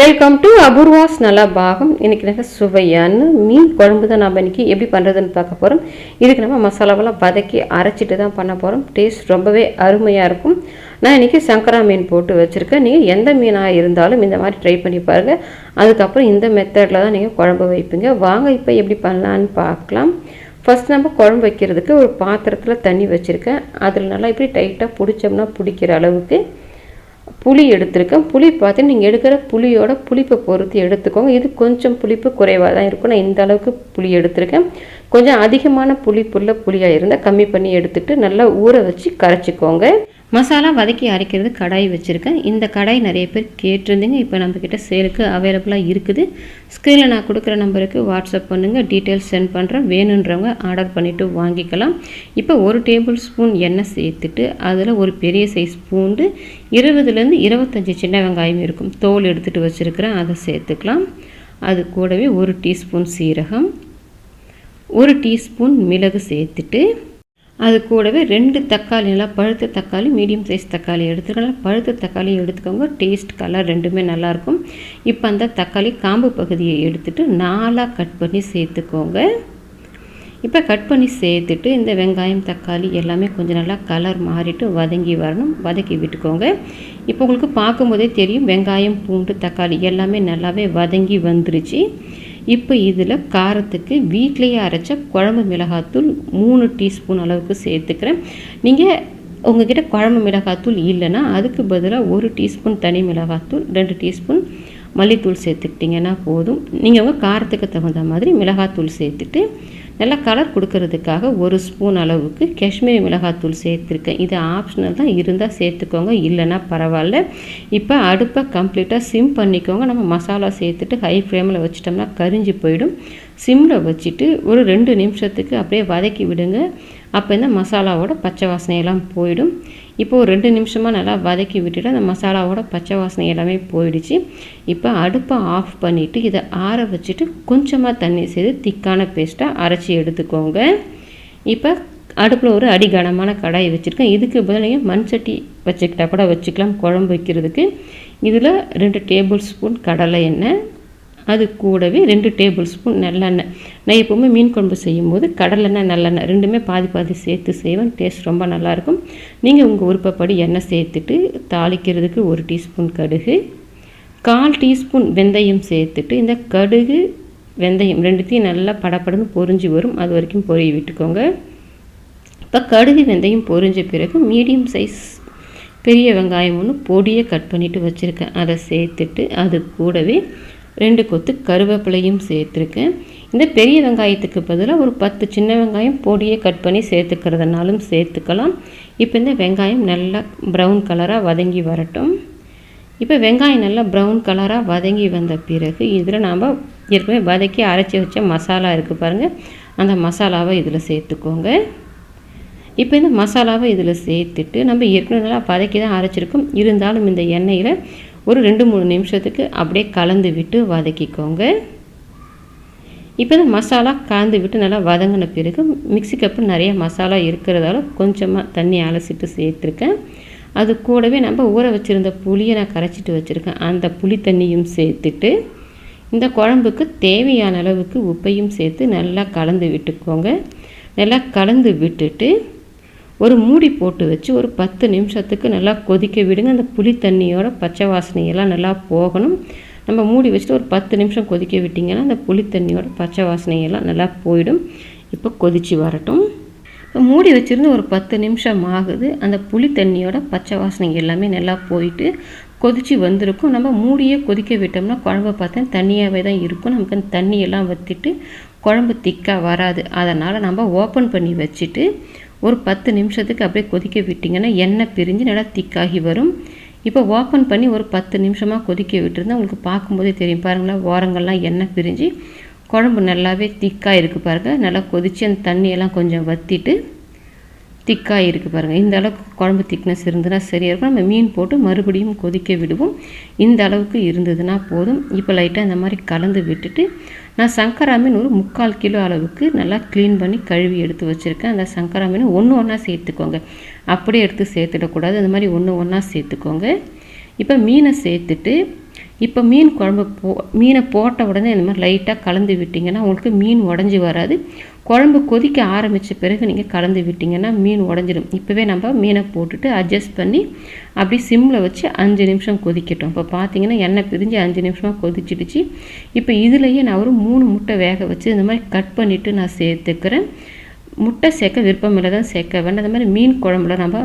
Welcome to Apoorva's நல்லா பாகம் இன்றைக்கி நல்லா சுவையான மீன் குழம்பு தான் நம்ம இன்றைக்கி எப்படி பண்ணுறதுன்னு பார்க்க போகிறோம் இதுக்கு நம்ம மசாலாவெல்லாம் வதக்கி அரைச்சிட்டு தான் பண்ண போகிறோம் டேஸ்ட் ரொம்பவே அருமையாக இருக்கும். நான் இன்றைக்கி சங்கரா மீன் போட்டு வச்சுருக்கேன். நீங்கள் எந்த மீனாக இருந்தாலும் இந்த மாதிரி ட்ரை பண்ணி பாருங்கள் அதுக்கப்புறம் இந்த மெத்தடில் தான் நீங்கள் குழம்பு வைப்பீங்க. வாங்க இப்போ எப்படி பண்ணலான்னு பார்க்கலாம். ஃபஸ்ட் நம்ம குழம்பு வைக்கிறதுக்கு ஒரு பாத்திரத்தில் தண்ணி வச்சுருக்கேன். அதில் நல்லா இப்படி டைட்டாக பிடிச்சோம்னா பிடிக்கிற அளவுக்கு புளி எடுத்திருக்கேன். புளி பார்த்து நீங்கள் எடுக்கிற புளியோட புளிப்பை பொறுத்து எடுத்துக்கோங்க. இது கொஞ்சம் புளிப்பு குறைவாக தான் இருக்கும். நான் இந்த அளவுக்கு புளி எடுத்திருக்கேன். கொஞ்சம் அதிகமான புளிப்புள்ள புளியாக இருந்தால் கம்மி பண்ணி எடுத்துட்டு நல்லா ஊற வச்சு கரைச்சிக்கோங்க. மசாலா வதக்கி அரைக்கிறது கடாய் வச்சுருக்கேன். இந்த கடாய் நிறைய பேர் கேட்டிருந்தீங்க. இப்போ நம்மக்கிட்ட சேலுக்கு அவைலபிளாக இருக்குது. ஸ்க்ரீனில் நான் கொடுக்குற நம்பருக்கு வாட்ஸ்அப் பண்ணுங்கள் டீட்டெயில்ஸ் சென்ட் பண்ணுறேன் வேணுன்றவங்க ஆர்டர் பண்ணிவிட்டு வாங்கிக்கலாம். இப்போ ஒரு டேபிள் ஸ்பூன் எண்ணெய் சேர்த்துட்டு அதில் ஒரு பெரிய சைஸ் பூண்டு இருபதுலேருந்து இருபத்தஞ்சி சின்ன வெங்காயம் இருக்கும். தோல் எடுத்துகிட்டு வச்சுருக்கிறேன். அதை சேர்த்துக்கலாம். அது கூடவே ஒரு டீஸ்பூன் சீரகம் ஒரு டீஸ்பூன் மிளகு சேர்த்துட்டு அது கூடவே ரெண்டு தக்காளி நல்லா பழுத்த தக்காளி மீடியம் சைஸ் தக்காளி எடுத்துக்கலாம். பழுத்த தக்காளி எடுத்துக்கோங்க. டேஸ்ட் கலர் ரெண்டுமே நல்லாயிருக்கும். இப்போ அந்த தக்காளி காம்பு பகுதியை எடுத்துகிட்டு நாலாக கட் பண்ணி சேர்த்துக்கோங்க. இப்போ கட் பண்ணி சேர்த்துட்டு இந்த வெங்காயம் தக்காளி எல்லாமே கொஞ்சம் நல்லா கலர் மாறிட்டு வதங்கி வரணும். வதக்கி விட்டுக்கோங்க. இப்போ உங்களுக்கு பார்க்கும்போதே தெரியும். வெங்காயம் பூண்டு தக்காளி எல்லாமே நல்லாவே வதங்கி வந்துருச்சு. இப்போ இதில் காரத்துக்கு வீட்லேயே அரைச்ச குழம்பு மிளகாத்தூள் மூணு டீஸ்பூன் அளவுக்கு சேர்த்துக்கிறேன். நீங்கள் உங்ககிட்ட குழம்பு மிளகாத்தூள் இல்லைன்னா அதுக்கு பதிலாக ஒரு டீஸ்பூன் தனி மிளகாத்தூள் ரெண்டு டீஸ்பூன் மல்லித்தூள் சேர்த்துக்கிட்டிங்கன்னா போதும். நீங்கள் உங்கள் காரத்துக்கு தகுந்த மாதிரி மிளகாத்தூள் சேர்த்துட்டு நல்லா கலர் கொடுக்கறதுக்காக ஒரு ஸ்பூன் அளவுக்கு காஷ்மீரி மிளகாத்தூள் சேர்த்துருக்கேன். இது ஆப்ஷனல் தான். இருந்தால் சேர்த்துக்கோங்க. இல்லைன்னா பரவாயில்ல. இப்போ அடுப்பை கம்ப்ளீட்டாக சிம் பண்ணிக்கோங்க. நம்ம மசாலா சேர்த்துட்டு ஹை ஃப்ளேமில் வச்சிட்டோம்னா கரிஞ்சு போயிடும். சிம்மில் வச்சுட்டு ஒரு ரெண்டு நிமிஷத்துக்கு அப்படியே வதக்கி விடுங்க. அப்போ இந்த மசாலாவோட பச்சை வாசனையெல்லாம் போயிடும். இப்போ ஒரு ரெண்டு நிமிஷமாக நல்லா வதக்கி விட்டுட்டு அந்த மசாலாவோட பச்சை வாசனை எல்லாமே போயிடுச்சு. இப்போ அடுப்பை ஆஃப் பண்ணிவிட்டு இதை ஆற வச்சுட்டு கொஞ்சமாக தண்ணி சேர்த்து திக்கான பேஸ்ட்டாக அரைச்சி எடுத்துக்கோங்க. இப்போ அடுப்பில் ஒரு அடிகனமான கடாய் வச்சுருக்கேன். இதுக்கு பதிலாக மண் சட்டி வச்சுக்கிட்டா கூட வச்சுக்கலாம். குழம்பு வைக்கிறதுக்கு. இதில் ரெண்டு டேபிள் ஸ்பூன் கடலை எண்ணெய் அது கூடவே ரெண்டு டேபிள் ஸ்பூன் நல்லெண்ணெய். நான் எப்போவுமே மீன் குழம்பு செய்யும்போது கடலெண்ணெய் நல்லெண்ணெய் ரெண்டுமே பாதி பாதி சேர்த்து செய்வேன். டேஸ்ட் ரொம்ப நல்லாயிருக்கும். நீங்கள் உங்கள் விருப்பப்படி எண்ணெய் சேர்த்துட்டு தாளிக்கிறதுக்கு ஒரு டீஸ்பூன் கடுகு கால் டீஸ்பூன் வெந்தயம் சேர்த்துட்டு இந்த கடுகு வெந்தயம் ரெண்டுத்தையும் நல்லா படப்படன்னு பொரிஞ்சு வரும். அது வரைக்கும் பொரிய விட்டுக்கோங்க. இப்போ கடுகு வெந்தயம் பொரிஞ்ச பிறகு மீடியம் சைஸ் பெரிய வெங்காயம் ஒன்று பொடியை கட் பண்ணிவிட்டு வச்சுருக்கேன். அதை சேர்த்துட்டு அது கூடவே ரெண்டு கொத்து கருவேப்பிலையும் சேர்த்துருக்கேன். இந்த பெரிய வெங்காயத்துக்கு பதிலாக ஒரு பத்து சின்ன வெங்காயம் பொடியை கட் பண்ணி சேர்த்துக்கிறதுனாலும் சேர்த்துக்கலாம். இப்போ இந்த வெங்காயம் நல்லா ப்ரௌன் கலராக வதங்கி வரட்டும். இப்போ வெங்காயம் நல்லா ப்ரௌன் கலராக வதங்கி வந்த பிறகு இதில் நாம் ஏற்கனவே வதக்கி அரைச்சி வச்ச மசாலா இருக்குது பாருங்கள் அந்த மசாலாவை இதில் சேர்த்துக்கோங்க. இப்போ இந்த மசாலாவை இதில் சேர்த்துட்டு நம்ம ஏற்கனவே நல்லா வதக்கி தான் அரைச்சிருக்கோம். இருந்தாலும் இந்த எண்ணெயில் ஒரு ரெண்டு மூணு நிமிஷத்துக்கு அப்படியே கலந்து விட்டு வதக்கிக்கோங்க. இப்போ இந்த மசாலா கலந்து விட்டு நல்லா வதங்கின பிறகு மிக்சி கப்பு நிறைய மசாலா இருக்கிறதால கொஞ்சமாக தண்ணி அலசிட்டு சேர்த்துருக்கேன். அது கூடவே நம்ம ஊற வச்சுருந்த புளியை நான் கரைச்சிட்டு வச்சுருக்கேன். அந்த புளி தண்ணியும் சேர்த்துட்டு இந்த குழம்புக்கு தேவையான அளவுக்கு உப்பையும் சேர்த்து நல்லா கலந்து விட்டுக்கோங்க. நல்லா கலந்து விட்டுட்டு ஒரு மூடி போட்டு வச்சு ஒரு பத்து நிமிஷத்துக்கு நல்லா கொதிக்க விடுங்க. அந்த புளி தண்ணியோட பச்சை வாசனையெல்லாம் நல்லா போகணும். நம்ம மூடி வச்சுட்டு ஒரு பத்து நிமிஷம் கொதிக்க விட்டிங்கன்னா அந்த புளி தண்ணியோட பச்சை வாசனையெல்லாம் நல்லா போயிடும். இப்போ கொதித்து வரட்டும். இப்போ மூடி வச்சுருந்து ஒரு பத்து நிமிஷம் ஆகுது. அந்த புளி தண்ணியோட பச்சை வாசனை எல்லாமே நல்லா போயிட்டு கொதித்து வந்திருக்கும். நம்ம மூடியே கொதிக்க விட்டோம்னா குழம்பு பார்த்தா தண்ணியாகவே தான் இருக்கும். நமக்கு அந்த தண்ணியெல்லாம் வற்றிட்டு குழம்பு திக்காக வராது. அதனால் நம்ம ஓப்பன் பண்ணி வச்சுட்டு ஒரு பத்து நிமிஷத்துக்கு அப்படியே கொதிக்க விட்டிங்கன்னா எண்ணெய் பிரிஞ்சு நல்லா திக்காகி வரும். இப்போ ஓப்பன் பண்ணி ஒரு பத்து நிமிஷமாக கொதிக்க விட்டுருந்தா உங்களுக்கு பார்க்கும்போதே தெரியும். பாருங்களேன் ஓரங்கள்லாம் எண்ணெய் பிரிஞ்சு குழம்பு நல்லாவே திக்காக இருக்குது பாருங்கள் நல்லா கொதித்து அந்த தண்ணியெல்லாம் கொஞ்சம் வற்றிட்டு திக்காக இருக்குது பாருங்கள் இந்த அளவுக்கு குழம்பு திக்னஸ் இருந்ததுன்னா சரியாக இருக்கும். நம்ம மீன் போட்டு மறுபடியும் கொதிக்க விடுவோம். இந்த அளவுக்கு இருந்ததுன்னா போதும். இப்போ லைட்டாக இந்த மாதிரி கலந்து விட்டுட்டு நான் சங்கரா மீன் ஒரு முக்கால் கிலோ அளவுக்கு நல்லா க்ளீன் பண்ணி கழுவி எடுத்து வச்சுருக்கேன். அந்த சங்கரா மீன் ஒன்று ஒன்றா சேர்த்துக்கோங்க. அப்படியே எடுத்து சேர்த்துடக்கூடாது. அந்த மாதிரி ஒன்று ஒன்றா சேர்த்துக்கோங்க. இப்போ மீனை சேர்த்துட்டு இப்போ மீன் குழம்பு போ மீனை போட்ட உடனே இந்த மாதிரி லைட்டாக கலந்து விட்டிங்கன்னா உங்களுக்கு மீன் உடஞ்சி வராது. குழம்பு கொதிக்க ஆரம்பித்த பிறகு நீங்கள் கலந்து விட்டிங்கன்னா மீன் உடஞ்சிடும். இப்போவே நம்ம மீனை போட்டுட்டு அட்ஜஸ்ட் பண்ணி அப்படி சிம்மில் வச்சு அஞ்சு நிமிஷம் கொதிக்கட்டும். இப்போ பார்த்தீங்கன்னா எண்ணெய் பிரிஞ்சு அஞ்சு நிமிஷமாக கொதிச்சிடுச்சு. இப்போ இதுலேயே நான் ஒரு மூணு முட்டை வேக வச்சு இந்த மாதிரி கட் பண்ணிவிட்டு நான் சேர்த்துக்கிறேன். முட்டை சேர்க்க விருப்பம் இல்லை தான் சேர்க்க வேண்டாம். அந்த மாதிரி மீன் குழம்புல நம்ம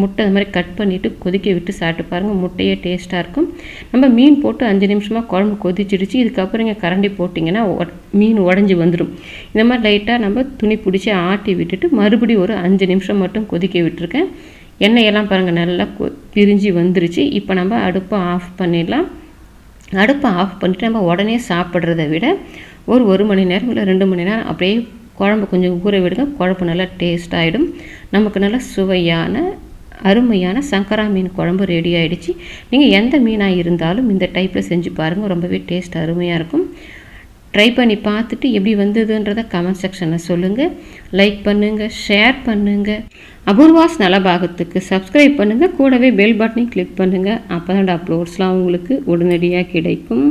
முட்டை அது மாதிரி கட் பண்ணிவிட்டு கொதிக்க விட்டு சாப்பிட்டு பாருங்கள் முட்டையே டேஸ்ட்டாக இருக்கும். நம்ம மீன் போட்டு அஞ்சு நிமிஷமாக குழம்பு கொதிச்சிடுச்சு. இதுக்கப்புறம் இங்கே கரண்டி போட்டிங்கன்னா மீன் உடஞ்சி வந்துடும் இந்த மாதிரி லைட்டாக நம்ம துணி பிடிச்சி ஆட்டி விட்டுட்டு மறுபடியும் ஒரு அஞ்சு நிமிஷம் மட்டும் கொதிக்க விட்டுருக்கேன். எண்ணெயெல்லாம் பாருங்கள் நல்லா கொ பிரிஞ்சு வந்துருச்சு. இப்போ நம்ம அடுப்பை ஆஃப் பண்ணிடலாம். அடுப்பை ஆஃப் பண்ணிவிட்டு நம்ம உடனே சாப்பிட்றத விட ஒரு ஒரு மணி நேரம் இல்லை ரெண்டு மணி நேரம் அப்படியே குழம்பு கொஞ்சம் ஊற விடுங்க. குழம்பு நல்லா டேஸ்ட் ஆகிடும் நமக்கு நல்லா சுவையான அருமையான சங்கரா மீன் குழம்பு ரெடி ஆகிடுச்சு நீங்கள் எந்த மீனாக இருந்தாலும் இந்த டைப்பில் செஞ்சு பாருங்கள் ரொம்பவே டேஸ்ட் அருமையாக இருக்கும். ட்ரை பண்ணி பார்த்துட்டு எப்படி வந்ததுன்றதை கமெண்ட் செக்ஷனில் சொல்லுங்கள் லைக் பண்ணுங்கள் ஷேர் பண்ணுங்கள் அபூர்வாஸ் நலபாகத்துக்கு சப்ஸ்கிரைப் பண்ணுங்கள் கூடவே பெல் பட்டனையும் கிளிக் பண்ணுங்கள் அப்போ தான் அப்லோட்ஸ்லாம் உங்களுக்கு உடனடியாக கிடைக்கும்.